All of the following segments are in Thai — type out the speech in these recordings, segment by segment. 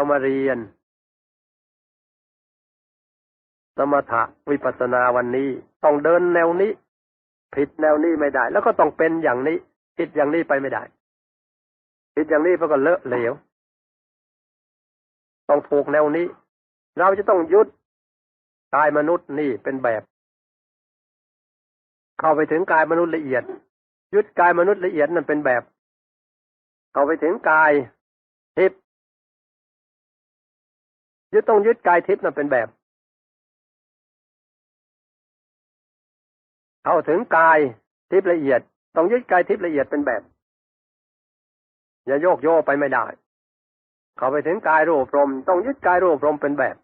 เรามาเรียน สมถะวิปัสสนาวันนี้ ต้องเดินแนวนี้ ผิดแนวนี้ไม่ได้ แล้วก็ต้องเป็นอย่างนี้ ผิดอย่างนี้ไปไม่ได้ผิดอย่างนี้เพราะก็เลอะเหลว ต้องถูกแนวนี้ เราจะต้องยุดกายมนุษย์นี่เป็นแบบ เข้าไปถึงกายมนุษย์ละเอียด ยึดกายมนุษย์ละเอียดนั่นเป็นแบบ เข้าไปถึงกายทิพย์ ยึดต้องยึดกายทิพย์นั่นเป็นแบบ เข้าถึงกายทิพย์ละเอียด ต้องยึดกายทิพย์ละเอียดเป็นแบบ อย่าโยกโยไปไม่ได้ เข้าไปถึงกายรูปรม ต้องยึดกายรูปรมเป็นแบบ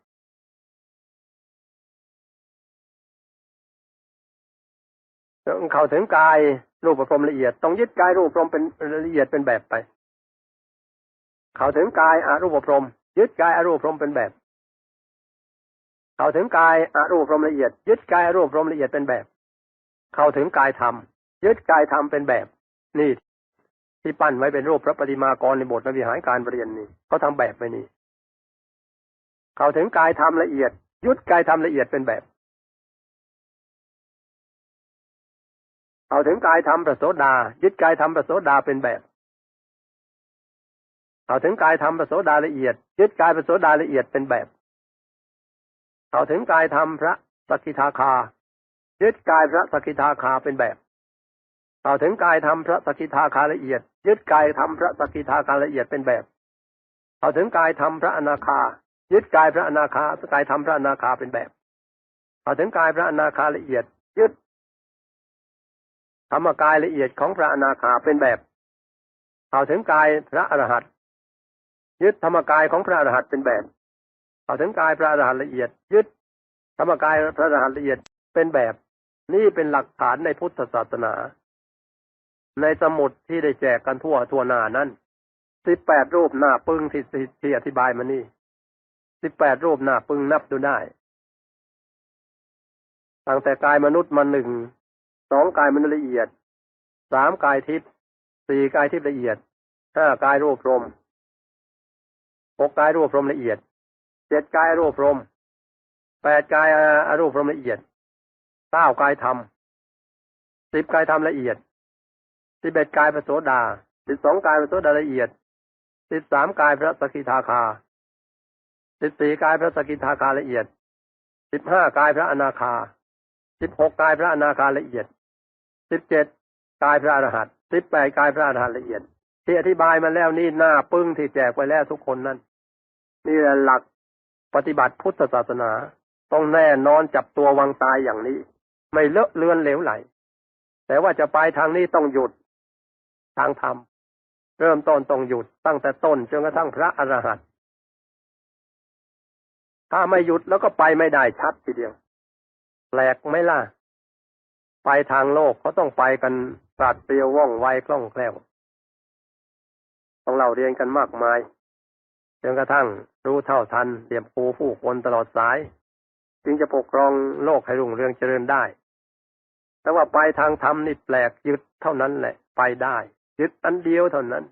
เข้าถึงกายรูปพรมละเอียด ต้องยึดกายรูปพรมเป็นละเอียดเป็นแบบไป เข้าถึงกายอารูปพรมยึดกายอารูปพรมเป็นแบบ เข้าถึงกายอารูปพรมละเอียด ยึดกายอารูปพรมละเอียดเป็นแบบ เข้าถึงกายธรรมยึดกายธรรมเป็นแบบ นี่ ที่ปั้นไว้เป็นรูปพระปฏิมากรในบทนวิหารการเรียนนี่เขาทำแบบไว้นี่ เข้าถึงกายธรรมละเอียด ยึดกายธรรมละเอียดเป็นแบบเอาถึงกายธรรมประโสดา ยึดกายธรรมประโสดาเป็นแบบ เอาถึงกายธรรมประโสดาละเอียด ยึดกายประโสดาละเอียดเป็นแบบ เอาถึงกายธรรมพระสกิทาคายึดกายพระสกิทาคาเป็นแบบเอาถึงกายธรรมพระสกิทาคาละเอียด ยึดกายธรรมพระสกิทาคาละเอียดเป็นแบบเอาถึงกายธรรมพระอนาคา ยึดกายพระอนาคากายธรรมพระอนาคาเป็นแบบเอาถึงกายพระอนาคาละเอียด ยึดธรรมกายละเอียดของพระอนาคาเป็นแบบเอาถึงกายพระอรหันต์ยึดธรรมกายของพระอรหันต์เป็นแบบ เอาถึงกายพระอรหันต์ละเอียด ยึดธรรมกายพระอรหันต์ละเอียดเป็นแบบ นี่เป็นหลักฐานในพุทธศาสนา ในสมุดที่ได้แจกกันทั่วทั่วหน้านั้นสิบแปดรูปหน้าปึ้งที่ที่อธิบายมานี่สิบแปดรูปหน้าปึ้งนับดูได้ตั้งแต่กายมนุษย์มาหนึ่งสองกายมันละเอียดสามกายทิพย์สี่กายทิพย์ละเอียดห้ากายรูปรมหกกายรูปรมละเอียด เจ็ดกายรูปรมแปดกายอรูปรมละเอียดเก้ากายธรรมสิบกายธรรมละเอียดสิบเอ็ดกายพระโสดาสิบสองกายพระโสดาละเอียดสิบสามกายพระสกิทาคาสิบสี่กายพระสกิทาคาละเอียดสิบห้ากายพระอนาคาสิบหกกายพระอนาคาละเอียดสิบเจ็ดกายพระอรหันต์สิบแปดกายพระอรหันต์ละเอียด ที่อธิบายมาแล้วนี่หน้าปึ้งที่แจกไปแล้วทุกคนนั่นนี่แหละหลัก ปฏิบัติพุทธศาสนา ต้องแน่นอนจับตัววางตายอย่างนี้ ไม่เลอะเลือนเหลวไหล แต่ว่าจะไปทางนี้ต้องหยุดทางธรรมเริ่มต้นต้องหยุดตั้งแต่ต้นจนกระทั่งพระอรหันต์ถ้าไม่หยุดแล้วก็ไปไม่ได้ชัดทีเดียวแปลกไหมล่ะ ไปทางโลกเขาต้องไปกันปราดเปรียวว่องไวคล่องแคล่วต้องเราเรียนกันมากมาย จนกระทั่งรู้เท่าทันเตรียมปูผู้คนตลอดสาย จึงจะปกครองโลกให้รุ่งเรืองเจริญได้ แต่ว่าไปทางธรรมนี่แปลกยึดเท่านั้นแหละ ไปได้ ยึดอันเดียวเท่านั้น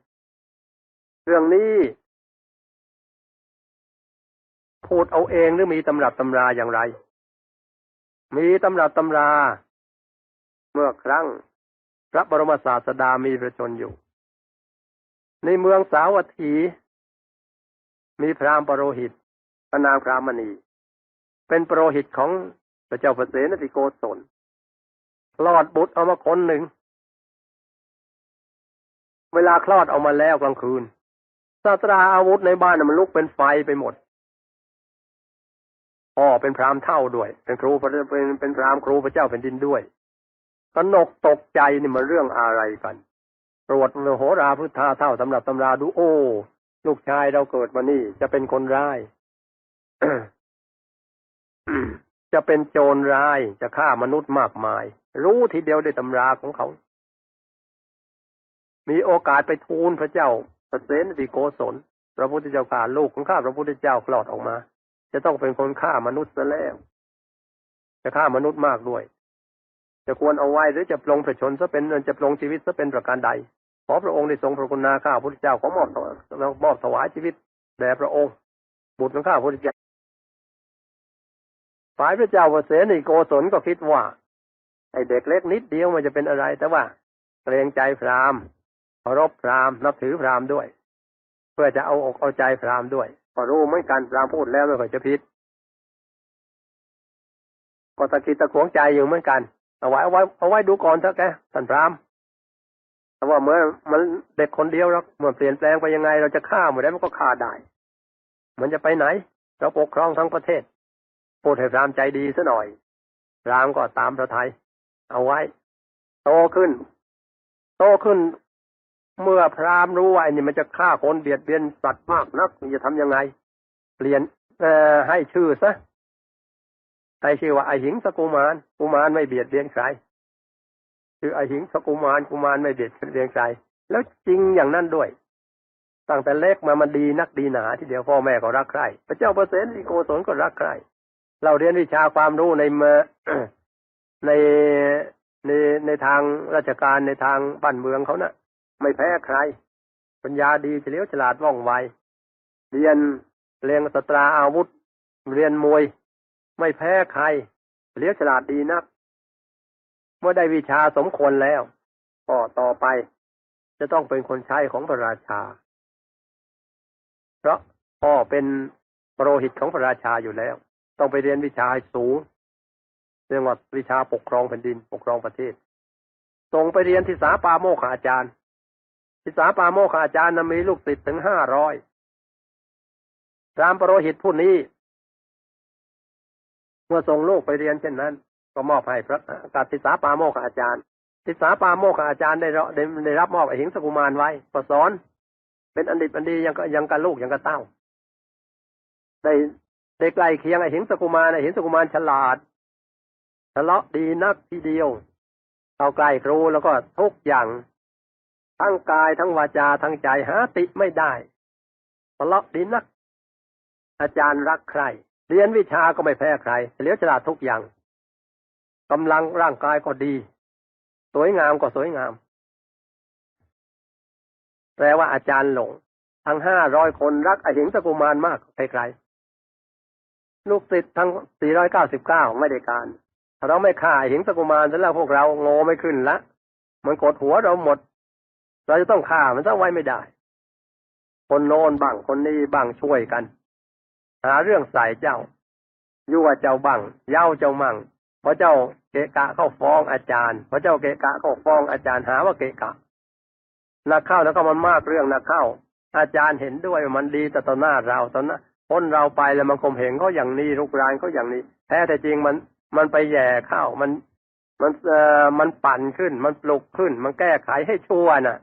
เรื่องนี้พูดเอาเองหรือมีตำรับตำราอย่างไร มีตำรับตำรา เมื่อครั้ง พระบรมศาสดามีประชนอยู่ ในเมืองสาวัตถี มีพราหมณ์ปรหิตพนางพรามณี เป็นปรหิตของพระเจ้าพระเสนติโกศลคลอดบุตรเอามาคนหนึ่ง เวลาคลอดออกมาแล้วกลางคืนศาสตราอาวุธในบ้านมันลุกเป็นไฟไปหมดพ่อเป็นพรามเท่าด้วย เป็นครูเป็นเป็นพรามครูพระเจ้าเป็นดินด้วยตนกตกใจนี่มันเรื่องอะไรกันตรวจโหราพุทธาเท่าสำหรับตำราดูโอ้ ลูกชายเราเกิดมานี่ จะเป็นคนร้าย จะเป็นโจรร้ายจะฆ่ามนุษย์มากมาย รู้ทีเดียวได้ตำราของเขา มีโอกาสไปทูลพระเจ้าพระเสนติโกศลพระพุทธเจ้าข่าลูกของข้าพระพุทธเจ้าคลอดออกมา จะต้องเป็นคนฆ่ามนุษย์ซะแล้ว จะฆ่ามนุษย์มากด้วย จะควรเอาไว้หรือจะปลงประชนซะเป็นจะปลงชีวิตซะเป็นประการใด ขอพระองค์ได้ทรงพระคุณาข้าพระพุทธเจ้าขอมอบมอบถวายชีวิตแด่พระองค์ บุตรของข้าพุทธเจ้าฝ่ายพระเจ้าเสนีโกศลก็คิดว่า ไอ้เด็กเล็กนิดเดียวมันจะเป็นอะไร แต่ว่าเกรงใจพราหมณ์เคารพพราหมณ์นับถือพราหมณ์ด้วย เพื่อจะเอาอกเอาใจพราหมณ์ด้วยก็รู้เหมือนกันพราหมณ์พูดแล้วไม่ค่อยจะผิดก็ตะคิดตะขวงใจอยู่เหมือนกันเอาไว้เอาไว้เอาไว้ดูก่อนเถอะแกท่านพราหมณ์ แต่ว่าเมื่อมันเด็กคนเดียวแล้วเมื่อเปลี่ยนแปลงไปยังไง เราจะฆ่าหมดได้มันก็ฆ่าได้ มันจะไปไหน เราปกครองทั้งประเทศพูดให้พรามใจดีซะหน่อยพรามก็ตามพระไทย เอาไว้ โตขึ้น โตขึ้น เมื่อพรามรู้ว่าอันนี้มันจะฆ่าคนเบียดเบียนสัตว์มากนักจะทำยังไง เปลี่ยนเอ่อให้ชื่อซะใครชื่อว่าไอหิงสกุมารกุมารไม่เบียดเบียนใคร ชื่อไอหิงสกุมารกุมารไม่เบียดเบียนใครแล้วจริงอย่างนั้นด้วย ตั้งแต่เล็กมามันดีนักดีหนาที่เดียวพ่อแม่ก็รักใครพระเจ้าเปอร์เซนต์โกศลก็รักใครเราเรียนวิชาความรู้ในเมในในในทางราชการในทางบ้านเมืองเขานะ่ะ ไม่แพ้ใคร ปัญญาดีเฉลียวฉลาดว่องไวเรียนเรียนสตราอาวุธ เรียนมวย ไม่แพ้ใครเฉลียวฉลาดดีนัก มื่อได้วิชาสมควรแล้วก็ต่อไป จะต้องเป็นคนใช้ของพระราชา เพราะพ่อเป็นโปรหิตของพระราชาอยู่แล้ว ต้องไปเรียนวิชาสูงเรียกว่าวิชาปกครองแผ่นดินปกครองประเทศส่งไปเรียนที่สาปาโมขาอาจารย์ที่สาปาโมขาอาจารย์นมีลูกติดถึงห้าร้อยรามปรหิตผู้นี้ เมื่อส่งลูกไปเรียนเช่นนั้น ก็มอบให้พระกับทิสาปาโมขอาจารย์ทิสาปาโมขอาจารย์ได้ได้ได้รับมอบไอหิงสกุมารไว้ก็สอน เป็นอันดิบอันดียังก็ยังกับลูกยังกับเต้า ได้ได้ใกล้เคียงไอหินสกุมารไอหินสกุมารฉลาดทะเลาะดีนักทีเดียวเอาใกล้ครูแล้วก็ทุกอย่างทั้งกายทั้งวาจาทั้งใจหาติไม่ได้ทะเลาะดีนัก อาจารย์รักใคร เรียนวิชาก็ไม่แพ้ใครเลี้ยวฉลาดทุกอย่าง กำลังร่างกายก็ดี สวยงามก็สวยงาม แปลว่าอาจารย์หลง ทั้งห้าร้อยคนรักไอหิงสกุมารมากใครๆลูกศิษย์ทั้ง499ไม่ได้การ ถ้าเราไม่ฆ่าอหิงสกุมารแล้วพวกเราโง่ไม่ขึ้นละมันกดหัวเราหมด เราจะต้องฆ่ามันซะไว้ไม่ได้ คนโน้นบังคนนี้บังช่วยกัน หาเรื่องใส่เจ้ายั่วเจ้าบังเย้าเจ้ามั่ง พระเจ้าเกะกะเข้าฟ้องอาจารย์ พระเจ้าเกะกะเข้าฟ้องอาจารย์หาว่าเกะกะนักเข้าแล้วก็มันมากเรื่องนักเข้า อาจารย์เห็นด้วยมันดีแต่ต่อหน้าเราตอนนั้นพ้นเราไปแล้วมันคมเหงเขาอย่างนี้ลุกรานเขาอย่างนี้ แท้แต่จริงมันมันไปแย่เข้ามันมันเอ่อมันปั่นขึ้น มันปลุกขึ้น มันแก้ไขให้ชั่วน่ะ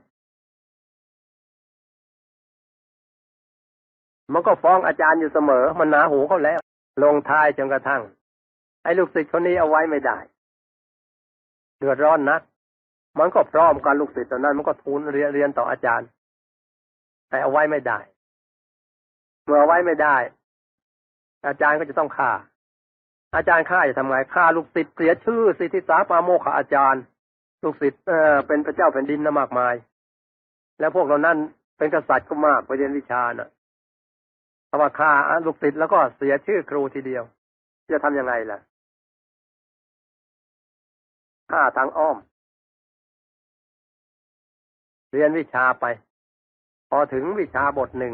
มันก็ฟ้องอาจารย์อยู่เสมอ มันหนาหูเขาแล้ว ลงท้ายจนกระทั่ง ไอ้ลูกศิษย์คนนี้เอาไว้ไม่ได้ เดือดร้อนนะมันก็พร้อมกันลูกศิษย์ตอนนั้น มันก็ทูลเรียนเรียนต่ออาจารย์ แต่เอาไว้ไม่ได้ เมื่อไว้ไม่ได้ อาจารย์ก็จะต้องฆ่า อาจารย์ฆ่าจะทำไงฆ่าลูกศิษย์เสียชื่อสิทธิสาปาโมขอาจารย์ ลูกศิษย์เออเป็นพระเจ้าแผ่นดินนะมากมาย แล้วพวกเรานั้นเป็นกษัตริย์ก็มากไปเรียนวิชานะ่ะถ้าว่าฆ่าลูกศิษย์แล้วก็เสียชื่อครูทีเดียว จะทำยังไงล่ะ ฆ่าทางอ้อม เรียนวิชาไป พอถึงวิชาบทหนึ่ง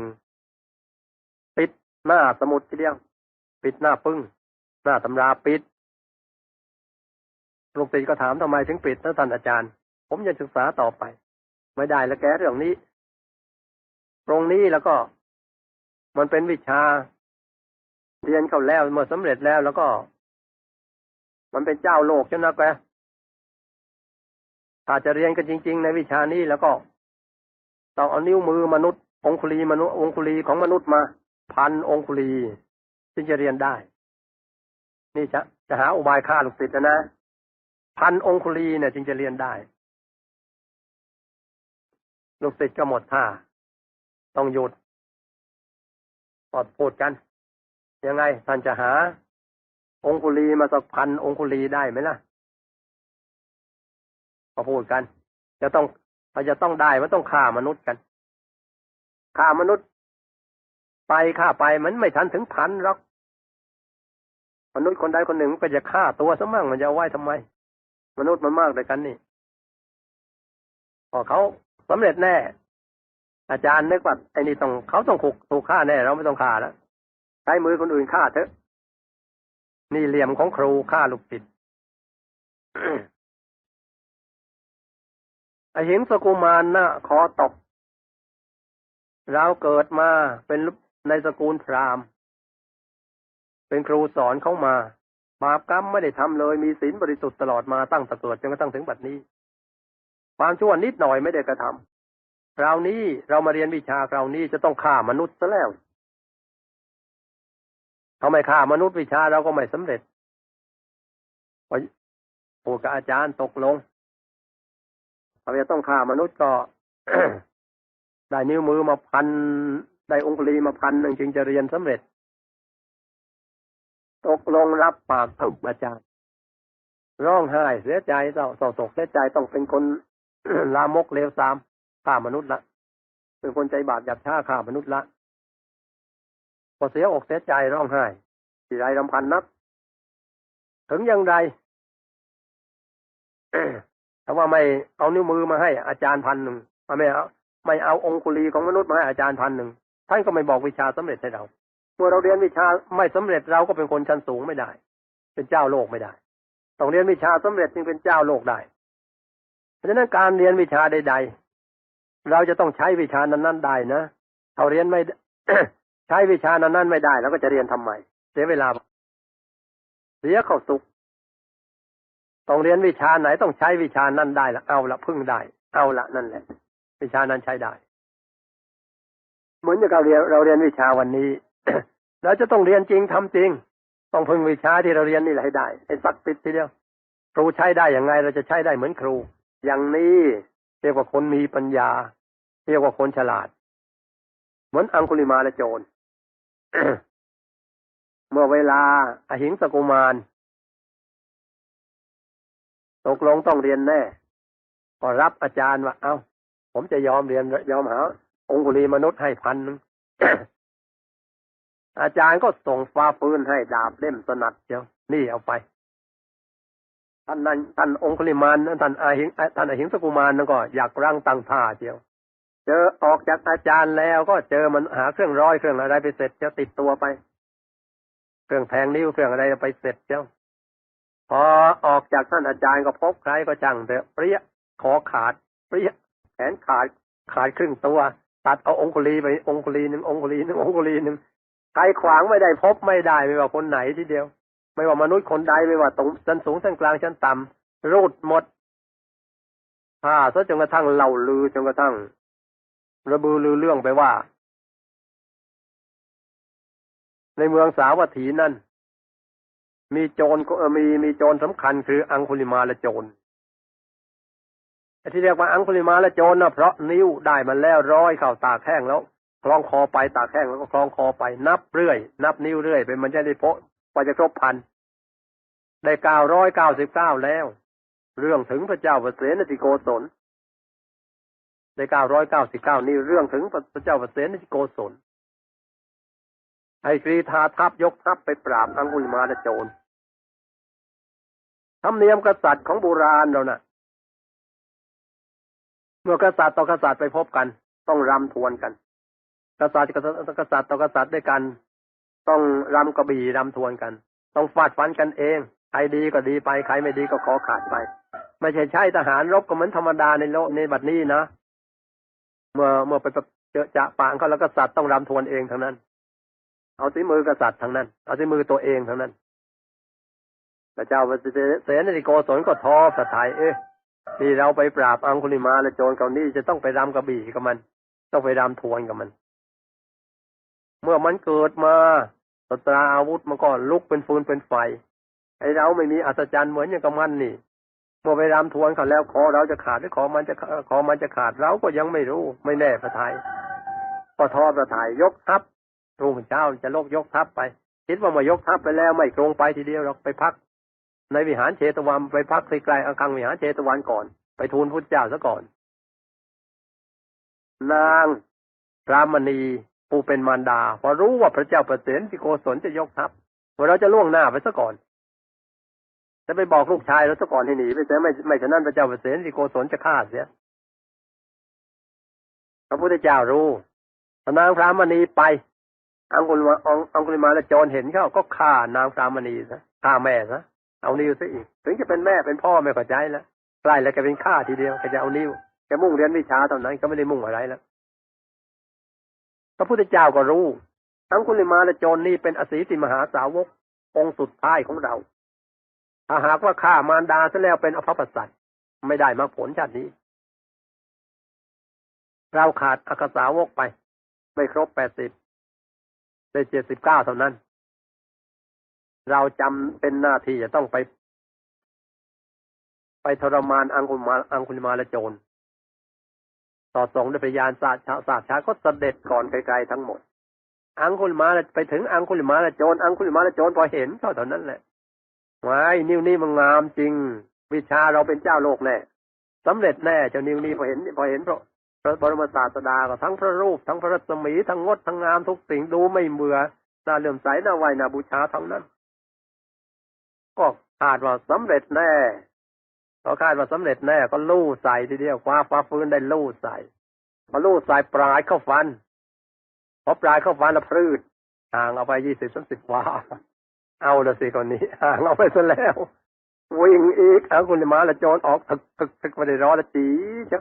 ปิดหน้าสมุดทีเดียวปิดหน้าปึ้ง หน้าตำราปิดลูกศิษย์ก็ถามทำไมถึงปิดนะท่านอาจารย์ ผมจะศึกษาต่อไป ไม่ได้แล้วแกเรื่องนี้ ตรงนี้แล้วก็ มันเป็นวิชา เรียนเข้าแล้วเมื่อสำเร็จแล้วแล้วก็ มันเป็นเจ้าโลกใช่ไหมแก ถ้าจะเรียนกันจริง ๆ ในวิชานี้แล้วก็ ต้องเอานิ้วมือมนุษย์ องคุลีมนุษย์องคุลีของมนุษย์มา พันองคุลีจึงจะเรียนได้ นี่จะจะหาอุบายฆ่าลูกศิษย์นะ พันองคุลีเนี่ยจึงจะเรียนได้ ลูกศิษย์ก็หมดท่า ต้องหยุดปอดพูดกัน ยังไงท่านจะหา องคุลีมาสักพันองคุลีได้ไหมล่ะ ก็พูดกัน จะต้องเราจะต้องได้มันต้องฆ่ามนุษย์กันฆ่ามนุษย์ ไปฆ่าไปมันไม่ทันถึงพันหรอกมนุษย์คนใดคนหนึ่งก็จะฆ่าตัวซะมั่งมันจะเอาไว้ทำไม มนุษย์มันมากเลยกันนี่พอเขาสำเร็จแน่ อาจารย์นึกว่าไอ้นี่ต้องเขาต้องถูกถูกฆ่าแน่เราไม่ต้องฆ่าแล้วใช้มือคนอื่นฆ่าเถอะ นี่เหลี่ยมของครูฆ่าลูกศิษย์ หินสกุมารนะคอตก เราเกิดมาเป็นในสกุลพราหมณ์ เป็นครูสอนเขามา บาปกรรมไม่ได้ทำเลย มีศีลบริสุทธิ์ตลอดมาตั้งแต่เกิดจนกระทั่งถึงบัดนี้ ความชั่วนิดหน่อยไม่ได้กระทำคราวนี้เรามาเรียนวิชาคราวนี้จะต้องฆ่ามนุษย์ซะแล้วทำไมฆ่ามนุษย์วิชาเราก็ไม่สำเร็จพอพูดกับอาจารย์ตกลง เราจะต้องฆ่ามนุษย์ก็ได้นิ้วมือมาพัน ได้องคุลีมาพันหนึ่งจึงจะเรียนสำเร็จ ตกลงรับปากถูกอาจารย์ ร้องไห้เสียใจเศร้าโศกเสียใจต้องเป็นคนลามกเลวทรามฆ่ามนุษย์ละเป็นคนใจบาปหยาบช้าฆ่ามนุษย์ละพอเสียอกเสียใจร้องไห้ทีไรรำพันนัก ถึงอย่างไร ถ้าว่าไม่เอานิ้วมือมาให้อาจารย์พันหนึ่งไม่เอาไม่เอาองคุลีของมนุษย์มาให้อาจารย์พันหนึ่งท่านก็ไม่บอกวิชาสำเร็จให้เรา เมื่อเราเรียนวิชาไม่สำเร็จเราก็เป็นคนชั้นสูงไม่ได้ เป็นเจ้าโลกไม่ได้ต้องเรียนวิชาสำเร็จจึงเป็นเจ้าโลกได้ เพราะฉะนั้นการเรียนวิชาใด ๆ เราจะต้องใช้วิชานั้นๆได้นะเราเรียนไม่ใช้วิชานั้นๆไม่ได้แล้วก็จะเรียนทำไมเสียเวลาเสียเข้าสุก ต้องเรียนวิชาไหนต้องใช้วิชานั้นได้ละเอาละพึ่งได้ เอาละนั่นแหละ วิชานั้นใช้ได้ เหมือนกับเราเรียนเราเรียนวิชาวันนี้เราจะต้องเรียนจริงทำจริง ต้องพึ่งวิชาที่เราเรียนนี่แหละให้ได้ให้สักติดทีเดียวครูใช้ได้อย่างไงเราจะใช้ได้เหมือนครู อย่างนี้เรียกว่าคนมีปัญญา เรียกว่าคนฉลาด เหมือนอังคุลิมาและโจรเมื่อเวลาอหิงสกุมาร ตกลงต้องเรียนแน่ก็รับอาจารย์ว่า เอา้า ผมจะยอมเรียนยอมหา องคุลีมนุษย์ให้พันนึงอาจารย์ก็ส่งฟ้าปืนให้ดาบเล่มสนัดเดียว นี่เอาไป ท่านนั้นท่านองคุลิมานท่านอาหิงท่านอาหิงสกุมารนั่นก็อยากร่างตังท่าเดียว เจอออกจากอาจารย์แล้วก็เจอมันหาเครื่องร้อยเครื่องอะไรไปเสร็จจะติดตัวไป เครื่องแทงนิ้วเครื่องอะไรไปเสร็จเจ้า พอออกจากท่านอาจารย์ก็พบใครก็จังเถอะเปรี้ยคอขาดเปรี้ยแขนขาดขาดครึ่งตัว ตัดเอาองคุลีไปองคุลีหนึ่งองคุลีหนึ่งองคุลีหนึ่งใครขวางไม่ได้พบไม่ได้ไม่ว่าคนไหนทีเดียว ไม่ว่ามนุษย์คนใดไม่ว่าตรงชั้นสูงชั้นกลางชั้นต่ำรูดหมดถ้าซะจนกระทั่งเล่าลือจนกระทั่ง ระบือลือเรื่องไปว่า ในเมืองสาวัตถีนั่น มีโจรก็มีมีโจรสำคัญคืออังคุลิมาและโจรที่เรียกว่าอังคุลิมาและโจรนะเพราะนิ้วได้มันแล้วร้อยเข่าตากแห้งแล้วคล้องคอไปตากแห้งแล้วก็คล้องคอไปนับเรื่อย นับนิ้วเรื่อยไปมันจะได้โพไปจะครบพันได้เก้าร้อยเก้าสิบเก้าแล้ว เรื่องถึงพระเจ้าประเสนติโกศลได้เก้าร้อยเก้าสิบเก้านี่เรื่องถึงพระเจ้าประเสนติโกศล ให้กรีธาทัพยกทัพไปปราบอังคุลิมาและโจรธรรมเนียมกษัตริย์ของโบราณเรานะ่ะ เมื่อกษัตริย์ต่อกษัตริย์ไปพบกัน ต้องรำทวนกัน กษัตริย์กษัตริย์ต่อกษัตริย์ด้วยกัน ต้องรำกระบี่รำทวนกัน ต้องฟาดฟันกันเอง ใครดีก็ดีไป ใครไม่ดีก็ขอขาดไป ไม่ใช่ใช้ทหารรบก็เหมือนธรรมดาในโลกในบัดนี้นะ เมื่อเมื่อไปเจอจะปางเขาแล้วกษัตริย์ต้องรำทวนเองทั้งนั้น เอาสีมือกษัตริย์ทั้งนั้น เอาสีมือตัวเองทั้งนั้นพระเจ้าเสนติโกศลก็ท้อสะทายเอ๊ะนี่เราไปปราบอังคุลิมาและโจรเก่านี้จะต้องไปรำกระบี่กับมัน ต้องไปรำทวนกับมัน เมื่อมันเกิดมาสตราอาวุธมันก็ลุกเป็นฟืนเป็นไฟไอเราไม่มีอัศจรรย์เหมือนอย่างกับมันนี่ เมื่อไปรำทวนเขาแล้วคอเราจะขาดหรือคอมันจะคอมันจะขาดเราก็ยังไม่รู้ ไม่แน่พระทายก็ทอพระทายยกทัพ ระเจ้าจะลกยกทัพไป คิดว่ามายกทัพไปแล้วไม่ตรงไปทีเดียวเราไปพัก ในวิหารเชตวันไปพักใกล้ๆอังคังวิหารเชตวันก่อน ไปทูลพุทธเจ้าซะก่อน นางรามณีผู้เป็นมารดา พอรู้ว่าพระเจ้าประเสนที่โกศลจะยกทัพว่าเราจะล่วงหน้าไปซะก่อนจะไปบอกลูกชายเราซะก่อนให้หนีไปแต่ไม่ไม่ฉะนั้นพระเจ้าประเสนที่โกศลจะฆ่าเสียพระพุทธเจ้ารู้นางพรามณีไป อังคุลมาอังคุลมาและจรเห็นเขาก็ฆ่านางพรามณีซะฆ่าแม่ซะเอานิ้วซะอีก ถึงจะเป็นแม่เป็นพ่อไม่เข้าใจแล้วใกล้แล้วแกเป็นฆ่าทีเดียวแกจะเอานิ้วแกมุ่งเรียนวิชาเท่านั้นก็ไม่ได้มุ่งอะไรแล้วพระพุทธเจ้าก็รู้ทั้งคุลมาและจรนี่เป็นอสีติมหาสาวกองค์สุดท้ายของเราถ้าหากว่าฆ่ามารดาซะแล้วเป็นอภพสัตไม่ได้มาผลชาตินี้ เราขาดอักษาวกไป ไม่ครบแปดสิบ ได้เจ็ดสิบเก้าเท่านั้น เราจำเป็นหน้าที่จะต้องไป ไปทรมานอังคุลมาอังคุลมาและโจรต่อสงด้วยพยานศาสตร์ชาศาสตร์ชาก็เสด็จก่อนไกลๆทั้งหมด อังคุลมาไปถึงอังคุลมาและโจรอังคุลมาและโจรพอเห็นเท่านั้นแหละไว้นิ้วนี้มันงามจริง วิชาเราเป็นเจ้าโลกแน่สำเร็จแน่เจ้านิ้วนี้พอเห็นพอเห็นเพราะ ระบรมศาสดาก็ทั้งพระรูปทั้งพระรัศมีทั้งงดทั้งงามทุกสิ่งดูไม่เบื่อน่าเลื่อมใสน่าไหวน่าบูชาทั้งนั้น ก็คาดว่าสำเร็จแน่พอคาดว่าสำเร็จแน่ก็ลู่ใส่ทีเดียวคว้าฟ้าฟื้นได้ลู่ใส่พอลู่ใส่ปลายเข้าฟันพอปลายเข้าฟันแล้วพืชห่างเอาไปยี่สิบสามสิบวาเอาละสิคนนี้ห่างเอาไปซะแล้ววิ่งอีกเอาคุณมาละโจรออกถึกถึกถึกไปได้รอละจีจะ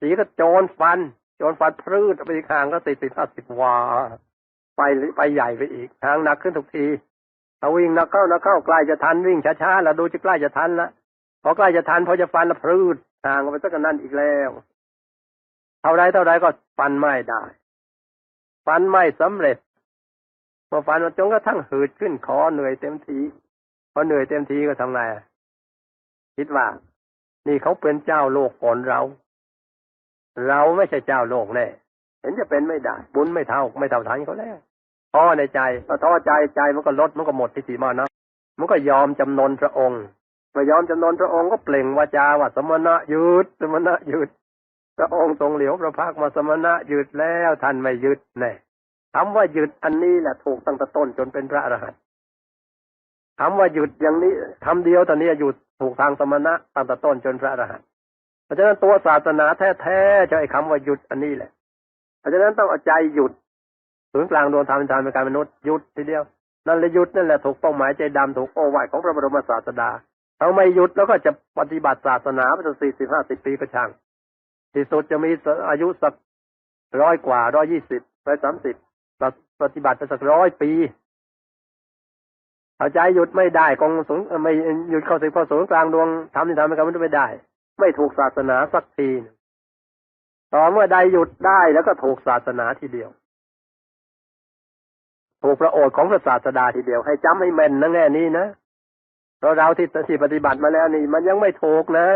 จีก็โจรฟัน โจรฟันพืชไปอีกห่างก็สี่สิบห้าสิบวา ไปไปใหญ่ไปอีกห่างหนักขึ้นทุกทีถ้าวิ่งนักเข้านักเข้าใกล้จะทันวิ่งช้าๆแล้วดูจะใกล้จะทันละพอใกล้จะทันพอจะฟันละพืชห่างไปสักนั่นอีกแล้วเท่าไรเท่าไรก็ฟันไม่ได้ ฟันไม่สำเร็จพอฟันมันจนกระทั่งหืดขึ้นคอเหนื่อยเต็มทีพอเหนื่อยเต็มทีก็ทำไงคิดว่า นี่เขาเป็นเจ้าโลกก่อนเรา เราไม่ใช่เจ้าโลกแน่เห็นจะเป็นไม่ได้ บุญไม่เท่าไม่เท่าทันเขาแล้วท้อในใจพอท้อใจใจมันก็ลดมันก็หมดทิฏฐิมานะมันก็ยอมจำนนพระองค์เมื่อยอมจำนนพระองค์ก็เปล่งวาจาว่าสมณะหยุดสมณะหยุดพระองค์ทรงเหลียวพระพักมาสมณะหยุดแล้วท่านไม่หยุดแน่คำว่าหยุดอันนี้แหละถูกตั้งแต่ต้นจนเป็นพระอรหันต์คำว่าหยุดอย่างนี้คำเดียวตอนนี้หยุดถูกทางสมณะตั้งแต่ต้นจนพระอรหันต์ เพราะฉะนั้นตัวศาสนาแท้ๆจะไอ้คำว่าหยุดอันนี้แหละ เพราะฉะนั้นต้องเอาใจหยุดศูนย์กลางดวงธรรมเป็นธรรมเป็นการมนุษย์หยุดทีเดียว นั่นแหละหยุดนั่นแหละถูกเป้าหมายใจดำถูกโอวาทของพระบรมศาสดาเราไม่หยุดแล้วก็จะปฏิบัติศาสนาไปจนสี่สิบห้าสิบปีก็ช่างที่สุดจะมีอายุสักร้อยกว่าร้อยยี่สิบร้อยสามสิบปฏิบัติไปสักร้อยปีเอาใจหยุดไม่ได้กองสูงไม่หยุดเข้าสิพอสูงกลางดวงทำนี่ทำไม่กันไม่ได้ ไม่ถูกศาสนาสักทีต่อเมื่อใดหยุดได้แล้วก็ถูกศาสนาทีเดียวถูกพระโอษฐ์ของพระศาสดาทีเดียว ให้จำให้แม่นนะแง่นี้นะเราเราที่ที่ปฏิบัติมาแล้วนี่ มันยังไม่ถูกนะ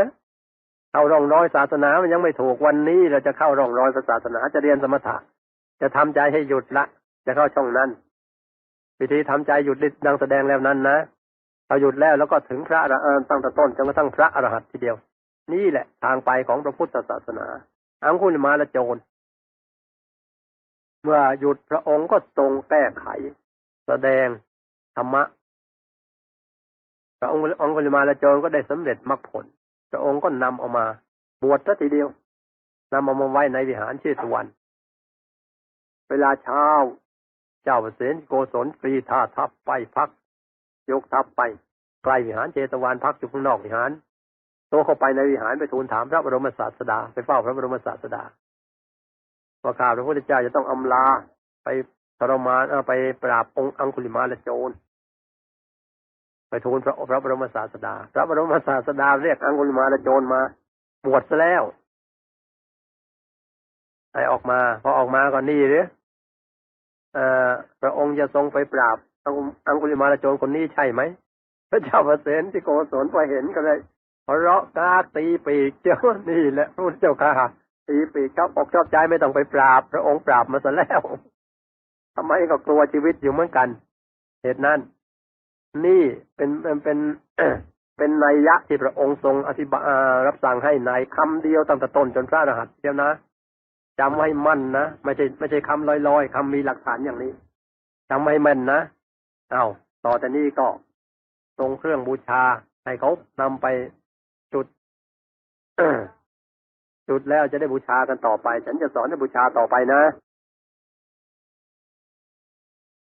เข้าร่องรอยศาสนามันยังไม่ถูกวันนี้ เราจะเข้าร่องรอยศาสนาจะเรียนสมถะจะทำใจให้หยุดละ จะเข้าช่องนั้นวิธีทำใจหยุดดังแสดงแล้วนั้นนะเราหยุดแล้วแล้วก็ถึงพระอรหันต์ตั้งแต่ต้นจนกระทั่งพระอรหันต์ทีเดียว นี่แหละทางไปของพระพุทธศาสนาอังคุลมาละโจร เมื่อหยุดพระองค์ก็ทรงแก้ไข แสดงธรรมะ พระองค์องคุลมาละโจรก็ได้สำเร็จมรรคผล พระองค์ก็นำออกมา บวชซะทีเดียวนำเอามาไว้ในวิหารชื่อสวรรค์เวลาเช้า เจ้าเสนโกศลกรีธาทัพไปพัก ยกทัพไปใกล้วิหารเจตวันพักอยู่ข้างนอกวิหาร โตเข้าไปในวิหารไปทูลถามพระบรมศาสดา ไปเฝ้าพระบรมศาสดาว่าข่าพระพุทธเจ้าจะต้องอำลาไปทรมานไปปราบองค์อังคุลิมาละโจรไปทูลพระพระบรมศาสดา พระบรมศาสดาเรียกอังคุลิมาละโจรมาบวชซะแล้วไอออกมา พอออกมาก็นี่หรือพระองค์จะทรงไปปราบอังคุลิมาลโจรคนนี้ใช่ไหมพระเจ้าประเสนที่โกศลพอเห็นก็เลย เพราะกล้าตีปีกเจ้านี่แหละพระเจ้าค่ะตีปีกชอบอกชอบใจไม่ต้องไปปราบ พระองค์ปราบมาซะแล้วทำไมก็กลัวชีวิตอยู่เหมือนกัน เหตุนั้น นี่เป็นเป็นเป็นเป็นนัยยะที่พระองค์ทรงอธิบายรับสั่งให้ในายคำเดียวตั้งแต่ต้นจนพระรหัสเดียวนะจำไว้มั่นนะไม่ใช่ไม่ใช่คำลอยๆคำมีหลักฐานอย่างนี้จำไว้มั่นนะเอาต่อจากนี้ก็ทรงเครื่องบูชาให้เขานำไป จุดแล้วจะได้บูชากันต่อไป ฉันจะสอนให้บูชาต่อไปนะ